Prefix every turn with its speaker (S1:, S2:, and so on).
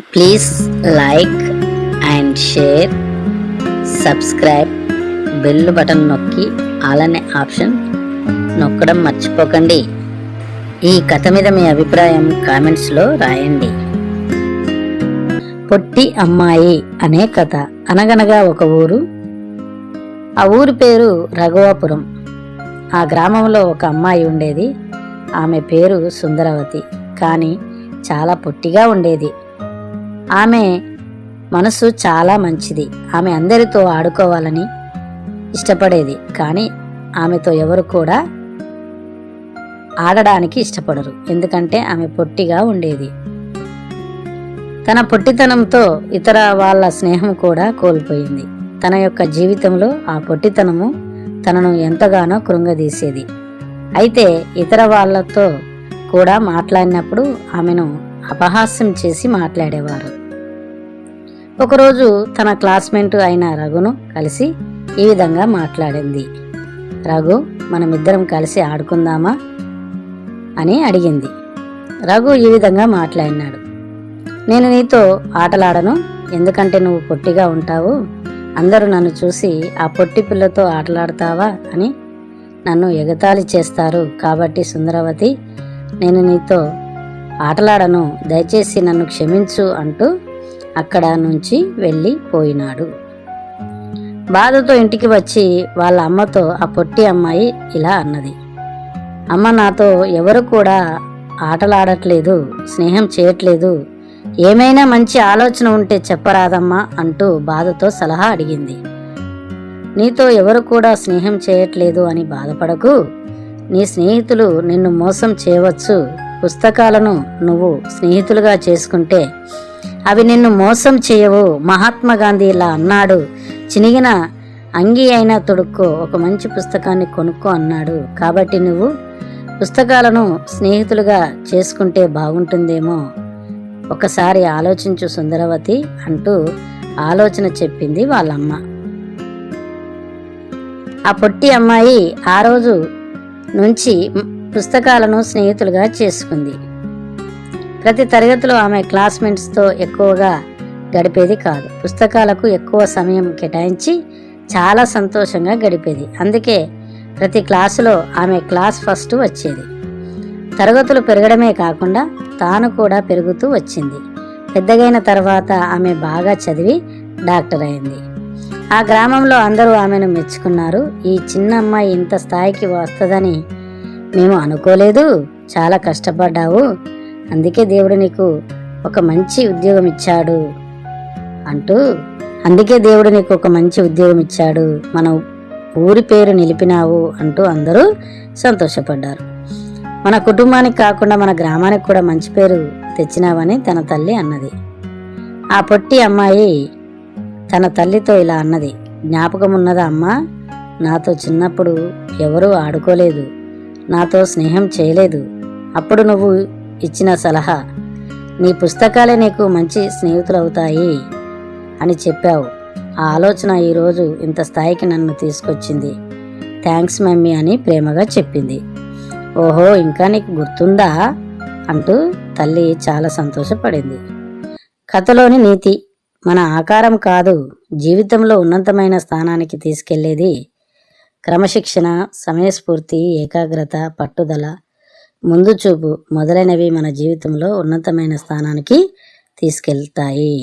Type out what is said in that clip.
S1: Please like and share subscribe bell button నొక్కి అలానే option నొక్కడం మర్చిపోకండి. ఈ కథ మీద మీ అభిప్రాయం కామెంట్స్లో రాయండి. పొట్టి అమ్మాయి అనే కథ అనగనగా ఒక ఊరు. ఆ ఊరి పేరు రఘువాపురం. ఆ గ్రామంలో ఒక అమ్మాయి ఉండేది. ఆమె పేరు సుందరవతి. కానీ చాలా పొట్టిగా ఉండేది. ఆమె మనసు చాలా మంచిది. ఆమె అందరితో ఆడుకోవాలని ఇష్టపడేది. కానీ ఆమెతో ఎవరు కూడా ఆడడానికి ఇష్టపడరు. ఎందుకంటే ఆమె పొట్టిగా ఉండేది. తన పొట్టితనంతో ఇతర వాళ్ళ స్నేహం కూడా కోల్పోయింది. తన యొక్క జీవితంలో ఆ పొట్టితనము తనను ఎంతగానో కృంగదీసేది. అయితే ఇతర వాళ్ళతో కూడా మాట్లాడినప్పుడు ఆమెను అపహాస్యం చేసి మాట్లాడేవారు. ఒకరోజు తన క్లాస్మేట్ అయిన రఘును కలిసి ఈ విధంగా మాట్లాడింది. రఘు మనమిద్దరం కలిసి ఆడుకుందామా? అని అడిగింది. రఘు ఈ విధంగా మాట్లాడినాడు. నేను నీతో ఆటలాడను ఎందుకంటే నువ్వు పొట్టిగా ఉంటావు. అందరూ నన్ను చూసి ఆ పొట్టి పిల్లతో ఆటలాడతావా? అని నన్ను ఎగతాళి చేస్తారు. కాబట్టి సుందరవతి నేను నీతో ఆటలాడను. దయచేసి నన్ను క్షమించు అంటూ అక్కడ నుంచి వెళ్ళిపోయినాడు బాధతో ఇంటికి వచ్చి వాళ్ళ అమ్మతో ఆ పొట్టి అమ్మాయి ఇలా అన్నది. అమ్మ నాతో ఎవరు కూడా ఆటలాడట్లేదు స్నేహం చేయట్లేదు ఏమైనా మంచి ఆలోచన ఉంటే చెప్పరాదమ్మా అంటూ బాధతో సలహా అడిగింది. నీతో ఎవరు కూడా స్నేహం చేయట్లేదు అని బాధపడకు. నీ స్నేహితులు నిన్ను మోసం చేయవచ్చు. పుస్తకాలను నువ్వు స్నేహితులుగా చేసుకుంటే అవి నిన్ను మోసం చేయవు. మహాత్మా గాంధీ ఇలా అన్నాడు. చినిగిన అంగీ అయినా తొడుక్కో ఒక మంచి పుస్తకాన్ని కొనుక్కో అన్నాడు. కాబట్టి నువ్వు పుస్తకాలను స్నేహితులుగా చేసుకుంటే బాగుంటుందేమో. ఒకసారి ఆలోచించు సుందరవతి అంటూ ఆలోచన చెప్పింది వాళ్ళమ్మ. ఆ పొట్టి అమ్మాయి ఆ రోజు నుంచి పుస్తకాలను స్నేహితులుగా చేసుకుంది. ప్రతి తరగతిలో ఆమె క్లాస్మేట్స్తో ఎక్కువగా గడిపేది కాదు. పుస్తకాలకు ఎక్కువ సమయం కేటాయించి చాలా సంతోషంగా గడిపేది. అందుకే ప్రతి క్లాసులో ఆమె క్లాస్ ఫస్ట్ వచ్చేది. తరగతులు పెరగడమే కాకుండా తాను కూడా పెరుగుతూ వచ్చింది. పెద్దగైన తర్వాత ఆమె బాగా చదివి డాక్టర్ అయింది. ఆ గ్రామంలో అందరూ ఆమెను మెచ్చుకున్నారు. ఈ చిన్న అమ్మాయి ఇంత స్థాయికి వస్తుందని మేము అనుకోలేదు. చాలా కష్టపడ్డావు. అందుకే దేవుడు నీకు ఒక మంచి ఉద్యోగం ఇచ్చాడు అంటూ అందుకే దేవుడు నీకు ఒక మంచి ఉద్యోగం ఇచ్చాడు. మన ఊరి పేరు నిలిపినావు అంటూ అందరూ సంతోషపడ్డారు. మన కుటుంబానికి కాకుండా మన గ్రామానికి కూడా మంచి పేరు తెచ్చినావని తన తల్లి అన్నది. ఆ పొట్టి అమ్మాయి తన తల్లితో ఇలా అన్నది. జ్ఞాపకం ఉన్నదా అమ్మ? నాతో చిన్నప్పుడు ఎవరూ ఆడుకోలేదు. నాతో స్నేహం చేయలేదు. అప్పుడు నువ్వు ఇచ్చిన సలహా నీ పుస్తకాలే నీకు మంచి స్నేహితులవుతాయి అని చెప్పావు. ఆ ఆలోచన ఈరోజు ఇంత స్థాయికి నన్ను తీసుకొచ్చింది. థ్యాంక్స్ మమ్మీ అని ప్రేమగా చెప్పింది. ఓహో ఇంకా నీకు గుర్తుందా? అంటూ తల్లి చాలా సంతోషపడింది. కథలోని నీతి మన ఆకారం కాదు జీవితంలో ఉన్నతమైన స్థానానికి తీసుకెళ్ళేది క్రమశిక్షణ సమయస్ఫూర్తి ఏకాగ్రత పట్టుదల ముందు చూపు మొదలైనవి మన జీవితంలో ఉన్నతమైన స్థానానికి తీసుకెళ్తాయి.